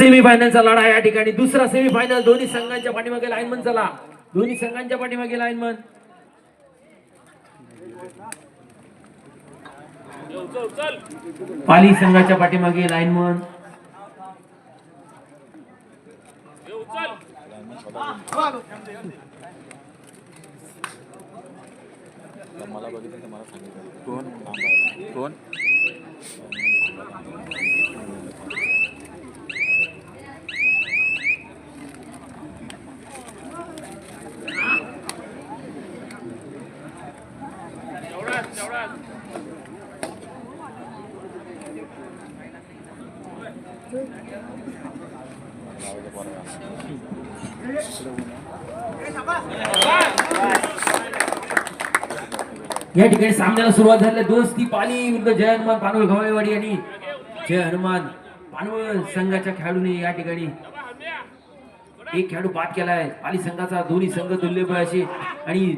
सेमीफायनलचा लढा या ठिकाणी. दुसरा सेमीफायनल दोन्ही संघांच्या पाठीमागे लाईनमन चला. दोन्ही संघांच्या पाठीमागे लाईनमन पाली संघाच्या पाठीमागे लाईनमन मला बघितलं मला सांगितलं. कोण? कोण? या ठिकाणी सामन्याला सुरुवात झाली. दोस्ती पाली विरुद्ध जय हनुमान पानवळ गवळेवाडी आणि जय हनुमान पानवळ संघाच्या खेळाडूने या ठिकाणी एक खेळाडू बाद केलाय. पाली संघाचा दोन्ही संघ तुल्यबळ असे. आणि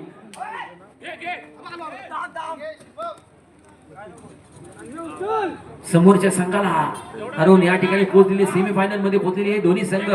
समोरच्या संघाला हरवून या ठिकाणी पोहोचलेली सेमीफायनलमध्ये पोहोचलेली हे दोन्ही संघ.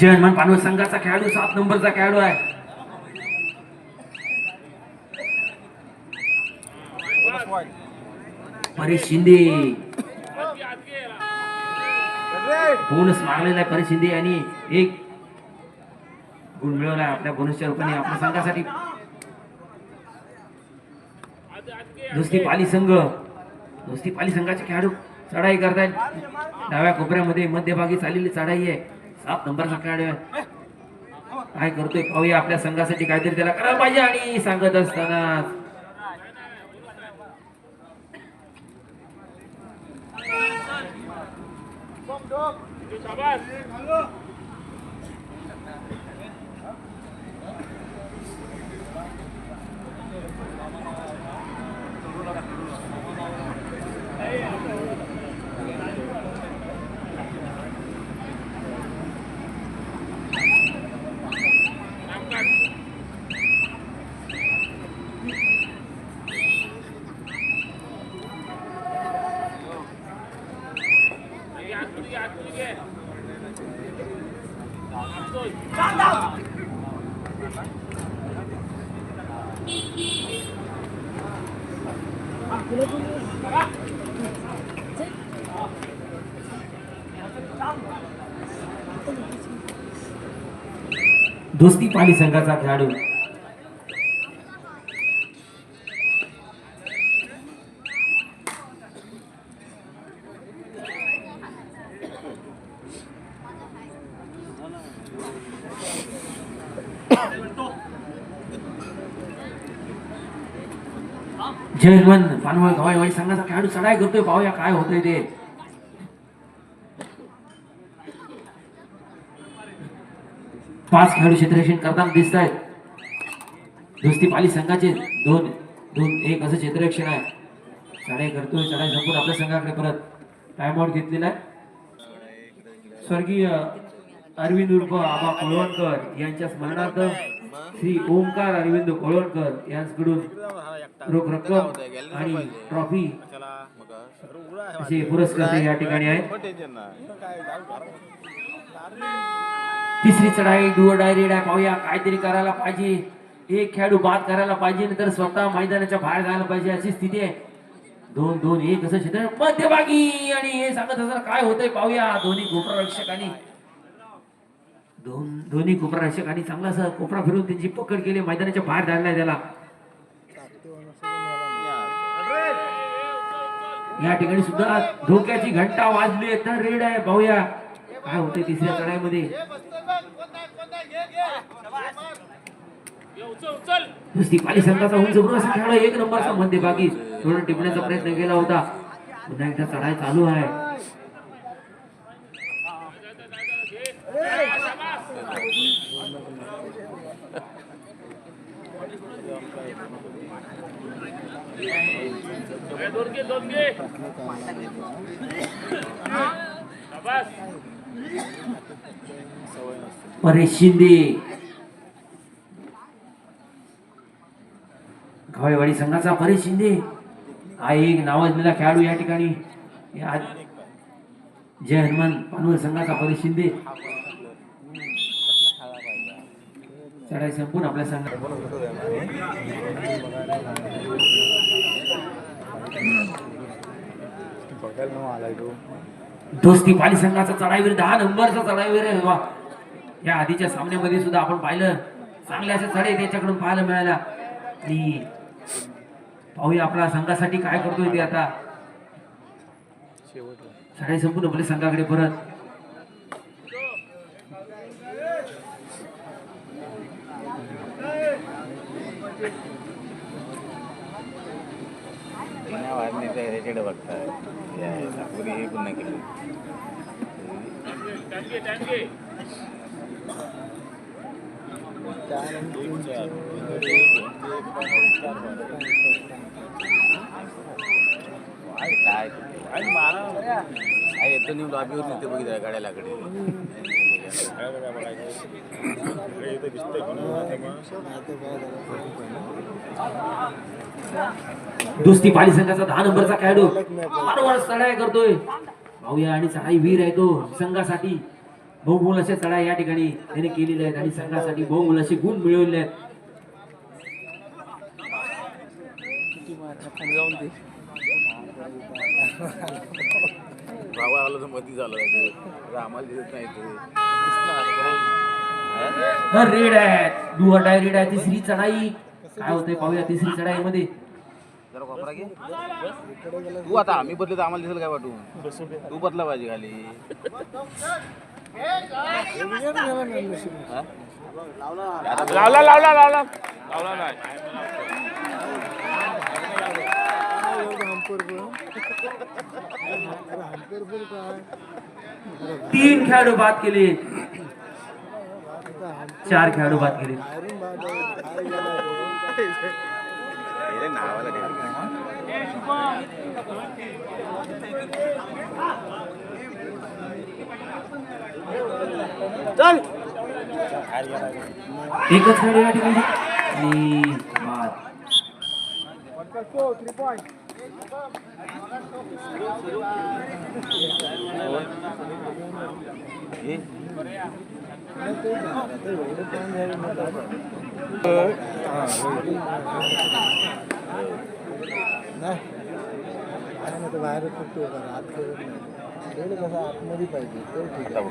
जयमान हनुमान संघाचा खेळाडू सात नंबरचा खेळाडू आहे. परेश शिंदे. बोनस मागलेला आहे परेश शिंदे यांनी. एक गुण मिळवला आपल्या बोनसच्या रूपाने आपल्या संघासाठी. दोस्ती पाली संघ. दोस्ती पाली संघाचे खेळाडू चढाई करतायत. डाव्या कोपऱ्यामध्ये मध्यभागी चाललेली चढाई आहे. सात नंबर खेळाडू काय करतोय? पाहूया आपल्या संघासाठी काहीतरी त्याला करायला पाहिजे आणि सांगत असताना. दोस्ती पाली संघाचा खेळाडू. जय हनुमान पानवळ गवाईवाडी संघाचा खेळाडू चढाई करतोय. पाहूया काय होतंय ते. पाच खेळाडू क्षेत्ररक्षण करताना दिसत आहेत दोस्ती पाली संघाचे दोन दोन एक असं क्षेत्ररक्षण आहे. चढाई करतोय चढाई संपून आपल्या संघाकडे परत टाइम आउट घेतलेला आहे. स्वर्गीय अरविंद उर्फ आबा कोळवणकर यांच्या स्मरणार्थ श्री ओमकार अरविंद कोळवणकर यांच्याकडून रोख रक्कम आणि ट्रॉफी असे पुरस्कार या ठिकाणी आहेत. तिसरी चढाई डुअर डायरेक्ट आहे पाहूया काहीतरी करायला पाहिजे. एक खेळाडू बाद करायला पाहिजे नंतर स्वतः मैदानाच्या बाहेर जायला पाहिजे अशी स्थिती आहे. दोन दोन एक असं क्षेत्र. मध्यभागी आणि हे सांगत असं काय होतंय पाहूया. दोन्ही कोपरा रक्षकांनी. दोन दोन्ही कोपरा चांगला असं कोपरा फिरून त्यांची पकड केली. मैदानाच्या बाहेर जायला त्याला. या ठिकाणी सुद्धा धोक्याची घंटा वाजली आहे. तर रेड आहे पाहूया. काय होते तिसऱ्या चढाईमध्ये? नुसती पाली संघाचा उंच बरोबर असा खेळला एक नंबरचा मध्यभागी थोडं टिपण्याचा प्रयत्न केला होता. पुन्हा एकदा चढाई चालू आहे. परेश शिंदे. गवाईवाडी संघाचा परेश शिंदे. हा एक नावाजलेला खेळाडू या ठिकाणी. या जय हनुमान पानवल संघाचा परेश शिंदे. चढाई संपून आपल्या संघात दोस्ती पाली संघाचा चढाईवीर दहा नंबरचा चढाईवीर आहे वा या आधीच्या सामन्यामध्ये सुद्धा आपण पाहिलं. चांगल्या असं चढाई त्याच्याकडून पाहायला मिळाल्या. आणि पाहूया आपला संघासाठी काय करतोय ते आता? चढाई संपून आपल्या संघाकडे परत. त्याच्याकडे बघताय. नागपुरी हे पुन्हा केलं. काय काय येतो नेऊन लॉबीवर नेते बघितलं गाड्यालाकडे दोस्ती पाली संघाचा दहा नंबरचा खेळाडू. बरोबर चढाई करतोय. भाऊया आणि चढाई वीर आहे तो. संघासाठी बहुमोल अशा चढाई या ठिकाणी त्याने केलेल्या आहेत आणि संघासाठी बहुमोल असे गुण मिळवले आहेत. जाऊन दे. बाबा आलं तर मती झालं ते. आम्हाला दिसत नाही ते. हर रेड आहे. डाय रेड आहे. तिसरी चढाई. काय होतंय पाहूया तिसरी जरा कोपरा घे. तू आता आम्ही बदले तर आम्हाला दिसेल काय वाटू तू बदला पाहिजे खाली. हा? लावला लावला लावला. लावला नाही. तीन खेळाडू बाद केले चार खेळाडू बाद केले हे नावाला ठेव. एकच खेळाडू या ठिकाणी आणि बाद बाहेर आत नाही खेळ कसा आतमध्ये पाहिजे ठीक आहे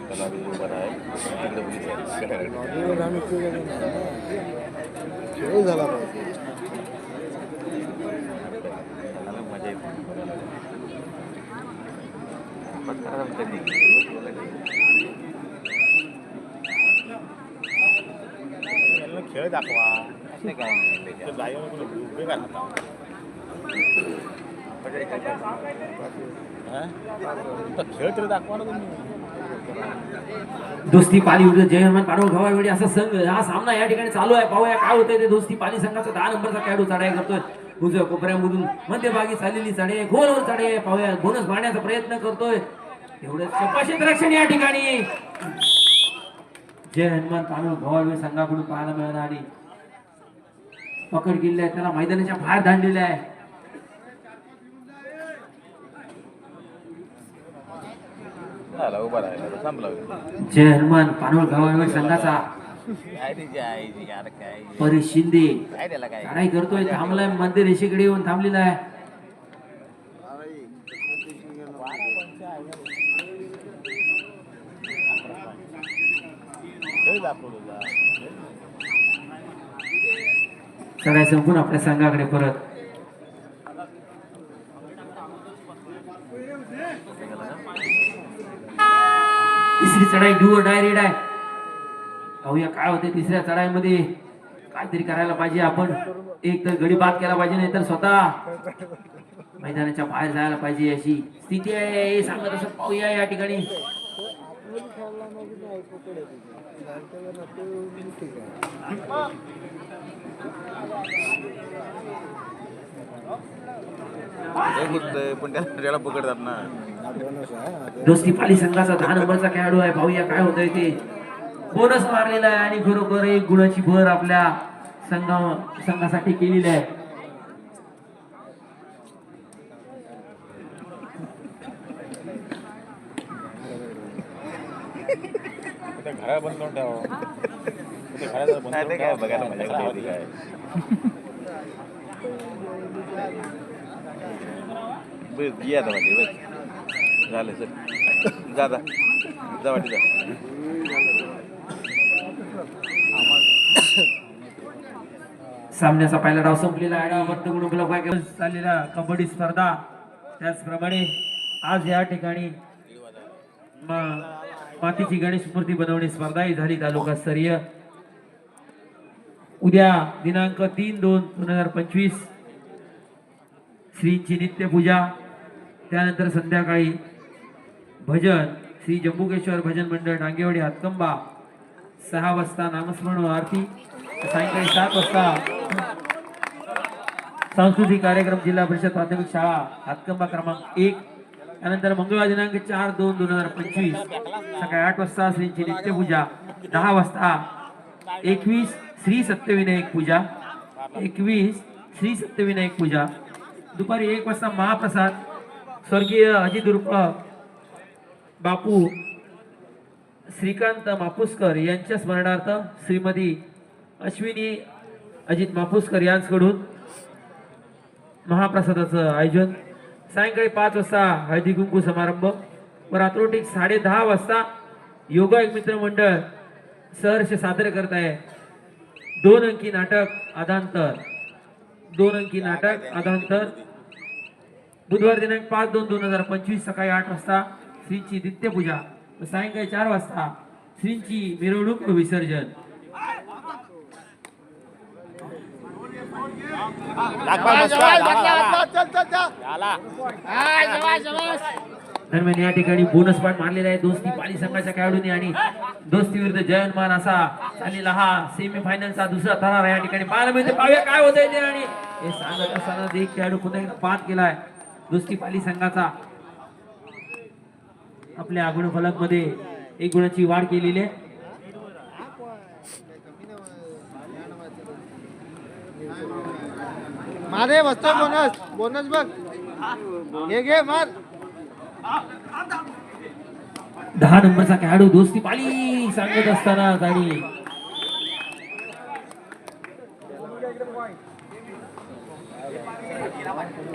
आम्ही खेळ झाला पाहिजे त्याला मजा येते पत्कराला म्हणतात नाही. खेळ दाखवा असे काय उभे का खेळ तरी दाखवा ना तुम्ही दोस्ती पाली विरुद्ध जयमान हनुमान पाडव गवावेळी असा संघ. हा सामना या ठिकाणी चालू आहे. पाहूया काय होतंय ते दोस्ती पाली संघाचा दहा नंबरचा खेळाडू चढाई करतोय. उजव्या कोपऱ्यामधून मध्यभागी चाललेली चढे गोलवर चढे पाहूया बोनस मारण्याचा प्रयत्न करतोय. एवढं रक्षण या ठिकाणी. जय हनुमान पाडव गवावेळी संघाकडून पाहायला मिळाला आणि पकड केलेली आहे. त्याला मैदानाच्या बाहेर धाडलेलं आहे. जय हनुमान पानवळ गवावेळी संघाचा. परेश शिंदे. काय करतोय थांबलाय मध्य रेषेकडे येऊन थांबलेला आहे. खेळ चढाई संपून आपल्या संघाकडे परत. तिसरी चढाई डू डायरेक्ट आहे. पाहूया काय होते तिसऱ्या चढाईमध्ये. काहीतरी करायला पाहिजे आपण. एक तर गडी बाद केला पाहिजे नाही तर स्वतः मैदानाच्या बाहेर जायला पाहिजे अशी स्थिती आहे. हे सांगत असं पाहूया या ठिकाणी बी खेळला नाही नाही पकड आहे तिथे जाणत्याला ना ते ठीक आहे. पण त्याला पकडतात ना. दोस्ती पाली संघाचा दहा नंबरचा खेळाडू आहे पाहूया काय होतंय ते? बोनस मारलेला आहे आणि खरोखर एक गुणाची भर आपल्या संघा संघासाठी केलेली आहे. घरा बंद करून ठेवा. नाही ते काय बघायला मजा येते काय बस ये आता वाटी बस झालं सर जा जा जा वाटी जा सामन्याचा पहिला डाव संपलेला आहे. आणि वर्तगुण ब्लॉक चाललेला कबड्डी स्पर्धा. त्याचप्रमाणे आज या ठिकाणी मातीची गणेश मूर्ती बनवणे स्पर्धाही झाली तालुकास्तरीय. उद्या दिनांक तीन दोन दोन हजार पंचवीस श्रींची नित्यपूजा त्यानंतर संध्याकाळी भजन श्री जम्बुकेश्वर भजन मंडळ डांगेवाडी हातकंबा सहा वाजता नामस्मरण आरती सायंकाळी सात वाजता सांस्कृतिक कार्यक्रम जिल्हा परिषद प्राथमिक शाळा हातकंबा क्रमांक एक. त्यानंतर मंगळवार दिनांक चार दोन दोन हजार पंचवीस सकाळी आठ वाजता श्रींची नित्यपूजा दहा वाजता एकवीस श्री सत्यविनायक पूजा एकवीस श्री सत्यविनायक पूजा. दुपारी एक वाजता महाप्रसाद स्वर्गीय अजित बापू श्रीकांत मापुसकर यांच्या स्मरणार्थ श्रीमती अश्विनी अजित मापुसकर यांच्याकडून महाप्रसादाचं आयोजन. सायंकाळी पाच वाजता हळदी कुंकू समारंभ व रात्रोटी साडे दहा वाजता योगा एक मित्र मंडळ सहर्ष सादर करत आहे दोन अंकी नाटक आदांतर दोन अंकी नाटक आदांतर बुधवार दिनांक पाच दोन दोन हजार पंचवीस सकाळी आठ वाजता श्रींची नित्यपूजा व सायंकाळी चार वाजता श्रींची मिरवणूक व विसर्जन. दरम्यान या ठिकाणी बोनस पॉईंट मारलेला आहे दोस्ती पाली संघाच्या खेळाडूंनी आणि दोस्ती विरुद्ध जयनमान असा झालेला हा सेमीफायनलचा दुसरा थरार या ठिकाणी पाहायला मिळते पाहूया काय होत ते आणि हे सांगत असताना एक खेळाडू पुन्हा एकदा पात केलाय. दोस्ती पाली संघाचा. आपल्या गुणफलकमध्ये एक गुणाची वाढ केलेली आहे. मारे बसतो बोनस. बोनस बघ. घे घे मार. दहा नंबरचा खेळाडू दोस्ती पाली सांगत असताना आणि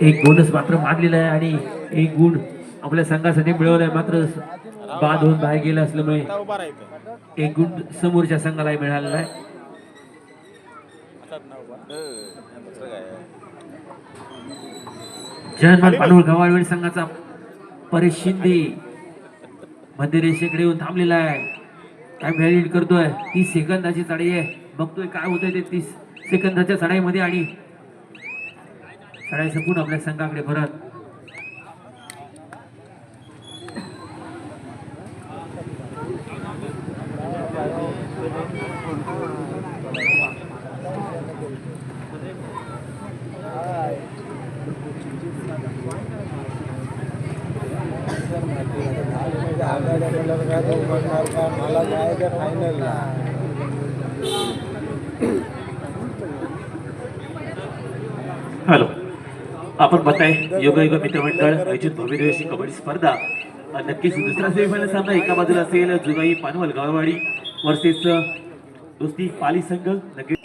एक गुणच मात्र मारलेला आहे आणि एक गुण आपल्या संघासाठी मिळवलाय. मात्र बाद होऊन बाहेर गेला असल्यामुळे एक गुण समोरच्या संघाला मिळालेला आहे. जयनमान संघाचा परेश शिंदे मध्य रेषेकडे येऊन थांबलेला आहे. काय व्हॅलिड करतोय? तीस सेकंदाची चढाई आहे. बघतोय काय होतंय ते तीस सेकंदाच्या चढाईमध्ये आणि चढाई संपून आपल्या संघाकडे परत मला जायचं फायनलला हॅलो. आपण बताय योग योग मित्रमंडळ आयोजित भव्य कबड्डी स्पर्धा. नक्कीच दुसरा सेमीफायनल सामना एका बाजूला असेल. जुगाई पानवल गाववाडी वर्सेस दोस्ती पाली संघ. नक्कीच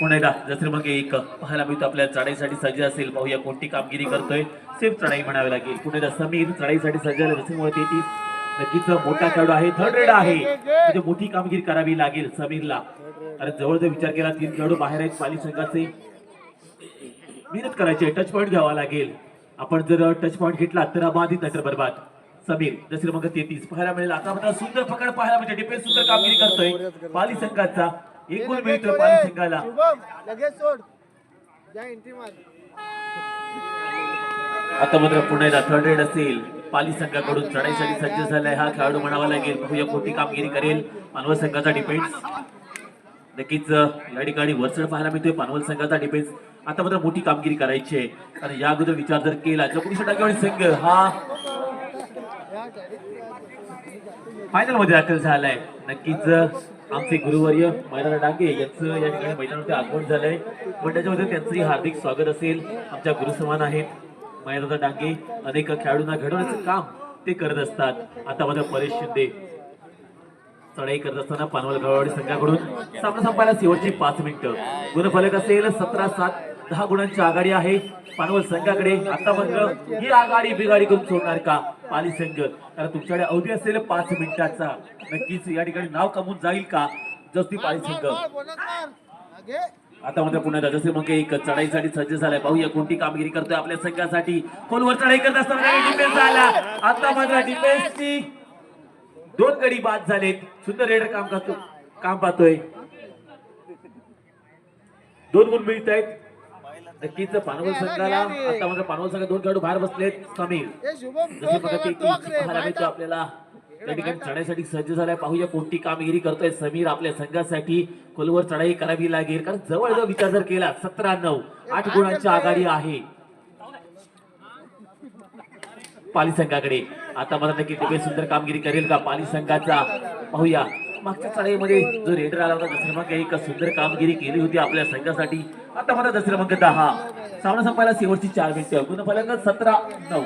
पुन्हा एकदा जसं मग एक. पाहायला मिळतो आपल्या चढाईसाठी सज्ज असेल. पाहूया कोणती कामगिरी करतोय. सेफ चढाई म्हणावी लागेल. पुन्हा एकदा समीर चढाईसाठी सज्ज आले. जसं तेहतीस नक्कीच मोठा खेळाडू आहे थर्ड रेड आहे. म्हणजे मोठी कामगिरी करावी लागेल समीरला. कारण जवळ जर विचार केला तीन खेळाडू बाहेर आहेत पाली संघाचे. मेहनत करायची टच पॉईंट घ्यावा लागेल. आपण जर टच पॉईंट घेतला तर अबाधित नाही तर बरबाद. समीर जसं मग तेहतीस. पाहायला मिळेल आता मात्र सुंदर पकड पाहायला म्हणजे डिफेन्स सुंदर कामगिरी करतोय. पाली संघाचा एक गुण मिळतोय पाली संघाला. लगेच सोड. आता मात्र पुन्हा एकदा थर्ड रेड असेल. पाली संघाकडून चढाईसाठी सज्ज झालाय हा खेळाडू म्हणावा लागेल. बघूया खोटी कामगिरी करेल पानवल संघाचा डिफेन्स नक्कीच या ठिकाणी वरचढ पाहायला मिळतोय पानवल संघाचा डिफेन्स आता मात्र मोठी कामगिरी करायची आहे. आणि या अगोदर विचार जर केला चकुरीच्या टाकेवाडी संघ हा फायनलमध्ये दाखल झालाय. नक्कीच आमचे गुरुवर्य मैदान डांगे यांचं या ठिकाणी मैदानावरती आगमन झालंय. पण त्याच्यामध्ये त्यांचंही हार्दिक स्वागत असेल. आमच्या गुरुसमान आहेत. मैदाना डांगे अनेक खेळाडूंना घडवण्याचं काम ते करत असतात. आता मात्र परेश शिंदे चढाई करत असताना पानवल गवळवाडी संघाकडून सामना संपायला शेवटची पाच मिनिटं. गुणफलक असेल सतरा सात दहा गुणांची आघाडी आहे. पानवल संघाकडे आता मात्र ही आघाडी बिघाडी करून सोडणार का? पाली संघ. कारण तुमच्याकडे अवधी असेल पाच मिनिटाचा. नक्कीच या ठिकाणी नाव कमवून जाईल का? जसती पाली संघ. आता मात्र पुन्हा जसे मग एक चढाईसाठी सज्ज झालाय. पाहूया कोणती कामगिरी करतोय आपल्या संघासाठी खोलवर चढाई करत असताना डिफेन्स झाला आता मात्र डिफेन्सची दोन गडी बाद झालेत. सुंदर रेडर काम करतो काम पाहतोय. दोन गुण मिळत आहेत. नक्कीच पानवल संघाला आता मात्र पानवल संघात दोन खेळाडू बाहेर बसलेत. समीर. मिळतो आपल्याला. त्या ठिकाणी चढाईसाठी सज्ज झालाय. पाहूया कोणती कामगिरी करतोय समीर आपल्या संघासाठी. खोलवर चढाई करावी लागेल. कारण जवळ जवळ विचार जर केला सतरा नऊ आठ गुणांची आघाडी आहे. पाली संघाकडे. आता मला नक्की दिव्य सुंदर कामगिरी करेल का पाली संघाचा? पाहूया. मागच्या चढाईमध्ये जो रेडर आला होता दसरा क्रमांक एक सुंदर कामगिरी केली होती आपल्या संघासाठी. आता मला दसरा क्रमांक दहा. सामना संपायला शेवटची चार मिनिटं. गुणफलक सतरा नऊ.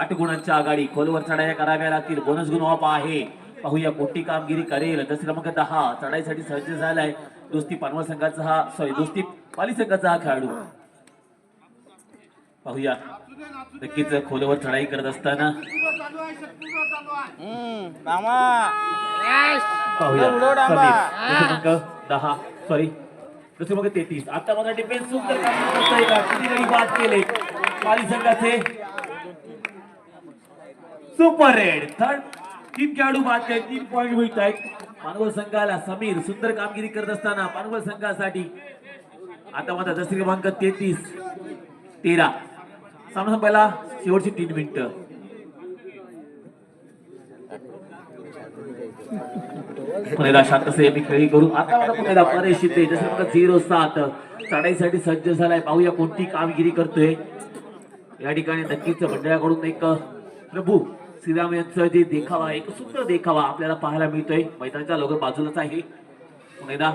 आठ गुणांच्या आघाडी. खोलवर चढाया कराव्या लागतील. बोनस गुण ऑफ आहे. पाहूया कोणती कामगिरी करेल. दसरा क्रमांक दहा चढाईसाठी सज्ज झालाय. दोस्ती पानवळ संघाचा हा सॉरी दोस्ती पाली संघाचा हा खेळाडू. पाहूया. नक्कीच खोलवर चढाई करत असताना. पाहूया. दहा सॉरी दुसरे मग तेहतीस. आता माझा डिफेन्स सुंदर किती गडी बाद केले? पाली संघाचे सुपर रेड थर्ड तीन खेळाडू बाद केले तीन पॉईंट मिळत आहेत पानवल संघाला समीर सुंदर कामगिरी करत असताना पानवल संघासाठी आता माझा दसरी क्रमांक तेहतीस तेरा. सामना संपायला शेवटची तीन मिनिटं. पुण्याला शांत सेमी खेळी करू. आता मला पुण्याला परेश शिंदे जसं झिरो सात. चढाईसाठी सज्ज झालाय. पाहूया कोणती कामगिरी करतोय. या ठिकाणी नक्कीच मंडळाकडून एक प्रभू श्रीराम यांचा जे देखावा एक सुंदर देखावा आपल्याला पाहायला मिळतोय. मैदानाच्या लोक बाजूलाच आहे. पुणेदा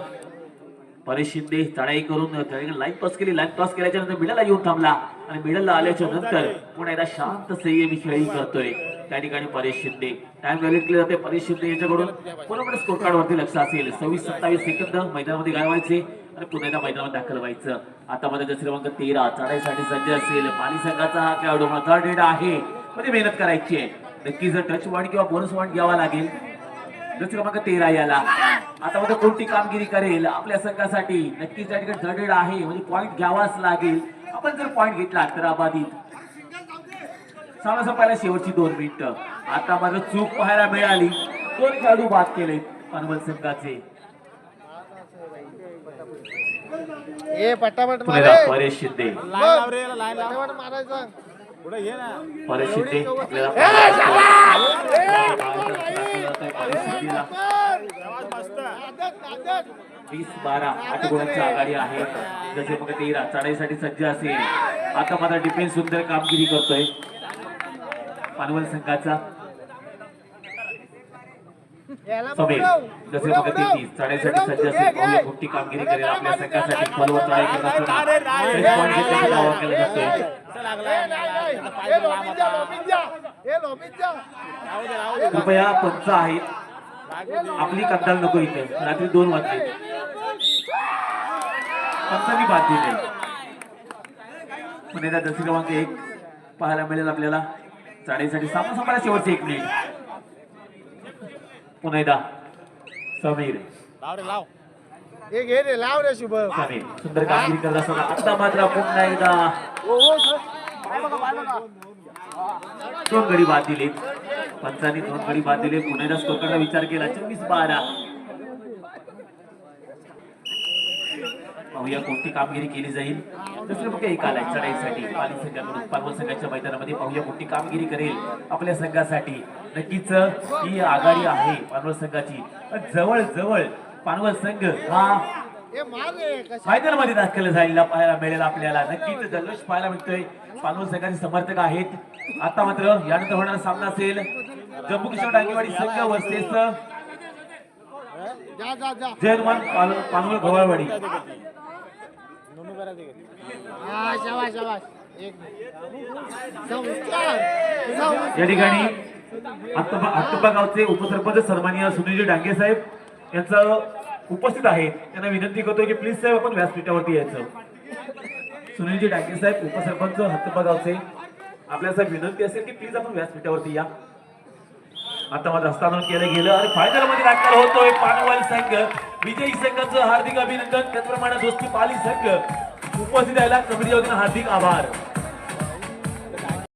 परेश शिंदे चढाई करून लाईन पास केली. लाईन पास केल्याच्यानंतर मिडलला येऊन थांबला. आणि मिडलला आल्याच्यानंतर पुन्हा एकदा शांत संयमी खेळी करतोय त्या ठिकाणी परेश शिंदे. टाइम व्हॅल्यूट केले जाते परेश शिंदे यांच्याकडून पूर्णपणे स्कोर कार्ड वरती लक्ष असेल. सव्वीस सत्तावीस सेकंद मैदानामध्ये गाळवायचे आणि पुन्हा एकदा मैदानात दाखल व्हायचं. आता मध्ये जसं क्रमांक तेरा. चढाईसाठी सज्ज असेल. पाली संघाचा हा खेळाडू माझा आहे. मध्ये मेहनत करायची आहे. नक्कीच टच वॉर्ड किंवा बोनस वॉर्ड घ्यावा लागेल. जसं क्रमांक तेरा याला. आता मध्ये कोणती कामगिरी करेल आपल्या संघासाठी. नक्कीच त्या ठिकाणी जडेड आहे. म्हणजे पॉईंट घ्यावाच लागेल. आपण जर पॉईंट घेतला तर अबाधित. सामना संपायला शेवटची दोन मिनिटं. आता माझं चूक पाहायला मिळाली. दोन खेळाडू बाद केले पनवल संघाचे. ए पटापट पुण्याला परेश शिंदे. मारायचा. शिंदे आपल्याला शिंदेला वीस बारा आठ गुणांची आघाडी आहे जसे मग तेरा चढाईसाठी सज्ज असेल. आता माझा डिफेन्स सुंदर कामगिरी करतोय. पानवल संघाचा. समीर. जसे मग तेहतीस चढाईसाठी सज्ज असेल. मोठी कामगिरी करेल आपल्या संघासाठी. खोलवर चढाई केला जातोय. कृपया पंच आहेत आपली कद्दाल नको इथे. रात्री दोन वाजले. पंचांनी बाद दिले पुण्याला दशी क्रमांक एक पाहायला मिळेल आपल्याला. चढाईसाठी सामना संपायला शेवटचे एक मिनिट पुन्हा एकदा. समीर. लाव रे लाव. ए, घे रे लाव रे शुभ समीर. सुंदर कामगिरी करत असताना आता मात्र पुन्हा एकदा. दोन गडी बाद दिले पंचांनी दोन गडी बाद दिले पुण्याला स्कोरकडे विचार केला चोवीस बारा. पाहूया कोणती कामगिरी केली जाईल. दुसरं मग एक आलाय चढाईसाठी पाली संघाकडून पालवल संघाच्या मैदानामध्ये पाहूया कोणती कामगिरी करेल आपल्या संघासाठी. नक्कीच ही आघाडी आहे पानवल संघाची. जवळ जवळ पानवल संघ हा कशा मैदानामध्ये दाखल झालेला पाहायला मिळेल आपल्याला. नक्कीच जल्लोष पाहायला मिळतोय. पानवल संघाचे समर्थक आहेत. आता मात्र यानंतर होणारा सामना असेल. जम्मू काश्मीर डांगेवाडी संघ वर्सेस जा जा जा. जयनुमान पाल- पानवल. या ठिकाणी आत्तबा आत्तबा गावचे उपसरपंच सन्माननीय सुनीलजी डांगे साहेब यांचं उपस्थित आहेत त्यांना विनंती करतो की प्लीज साहेब आपण व्यासपीठावरती यायचं. सुनीलजी डाके साहेब उपसरपंच हत्तबगावचे आपल्या साहेब विनंती असेल की प्लीज आपण व्यासपीठावरती या. आता माझं हस्तांतरण केलं गेलं आणि फायनलमध्ये दाखल होतोय पानवाल संघ. विजयी संघाचं हार्दिक अभिनंदन. त्याचप्रमाणे दोस्ती पाली संघ. उपस्थित राहिला. कमिटी हार्दिक आभार.